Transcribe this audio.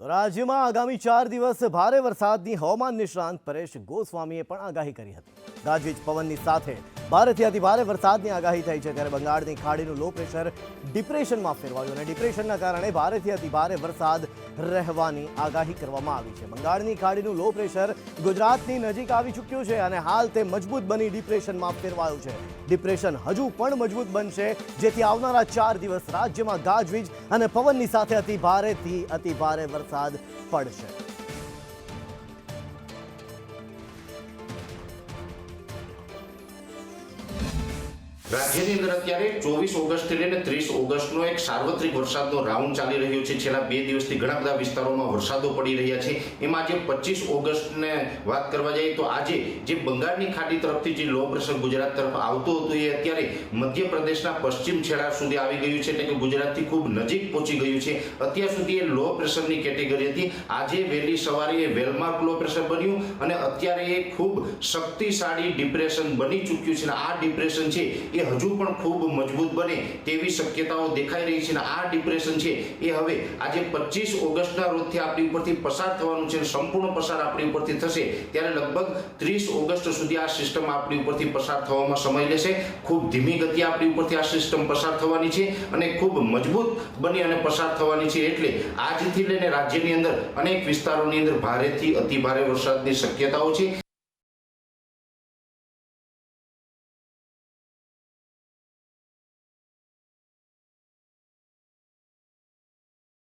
તો રાજ્યમાં આગામી ચાર દિવસ ભારે વરસાદની હવામાન નિષ્ણાંત પરેશ ગોસ્વામીએ પણ આગાહી કરી હતી. ગાજવીજ પવનની સાથે ભારેથી અતિ ભારે વરસાદની આગાહી થઈ છે ત્યારે બંગાળની ખાડીનું લો પ્રેશર ડિપ્રેશનમાં ફેરવાયું અને ડિપ્રેશનના કારણે ભારેથી અતિ ભારે વરસાદ રહેવાની આગાહી કરવામાં આવી છે. બંગાળની ખાડીનું લો પ્રેશર ગુજરાતની નજીક આવી ચૂક્યું છે અને હાલ તે મજબૂત બની ડિપ્રેશનમાં ફેરવાયું છે. ડિપ્રેશન હજુ પણ મજબૂત બનશે, જેથી આવનારા ચાર દિવસ રાજ્યમાં ગાજવીજ અને પવનની સાથે અતિ ભારેથી અતિ ભારે વરસાદ પડશે. રાજ્યની અંદર અત્યારે ચોવીસ ઓગસ્ટથી લઈને ત્રીસ ઓગસ્ટનો એક સાર્વત્રિક વરસાદનો રાઉન્ડ ચાલી રહ્યો છે. છેલ્લા બે દિવસથી ઘણા બધા વિસ્તારોમાં વરસાદો પડી રહ્યા છે. એમાં જે પચીસ ઓગસ્ટને વાત કરવા જઈએ તો આજે જે બંગાળની ખાડી તરફથી જે લો પ્રેશર ગુજરાત તરફ આવતું હતું એ અત્યારે મધ્યપ્રદેશના પશ્ચિમ છેડા સુધી આવી ગયું છે એટલે કે ગુજરાતથી ખૂબ નજીક પહોંચી ગયું છે. અત્યાર સુધી એ લો પ્રેશરની કેટેગરી હતી. આજે વહેલી સવારે એ વેલમાર્ક લો પ્રેશર બન્યું અને અત્યારે એ ખૂબ શક્તિશાળી ડિપ્રેશન બની ચૂક્યું છે. અને આ ડિપ્રેશન છે એ હજુ પણ ખૂબ મજબૂત બને તેવી શક્યતાઓ દેખાઈ રહી છે અને આ ડિપ્રેશન છે એ હવે આજે પચીસ ઓગસ્ટના રોજથી આપણી ઉપરથી પસાર થવાનું છે સંપૂર્ણ પસાર આપણી ઉપરથી થશે ત્યારે લગભગ ત્રીસ ઓગસ્ટ સુધી આ સિસ્ટમ આપણી ઉપરથી પસાર થવામાં સમય લેશે. ખૂબ ધીમી ગતિ આપણી ઉપરથી આ સિસ્ટમ પસાર થવાની છે અને ખૂબ મજબૂત બની અને પસાર થવાની છે એટલે આજથી લઈને રાજ્યની અંદર અનેક વિસ્તારોની અંદર ભારેથી અતિ ભારે વરસાદની શક્યતાઓ છે.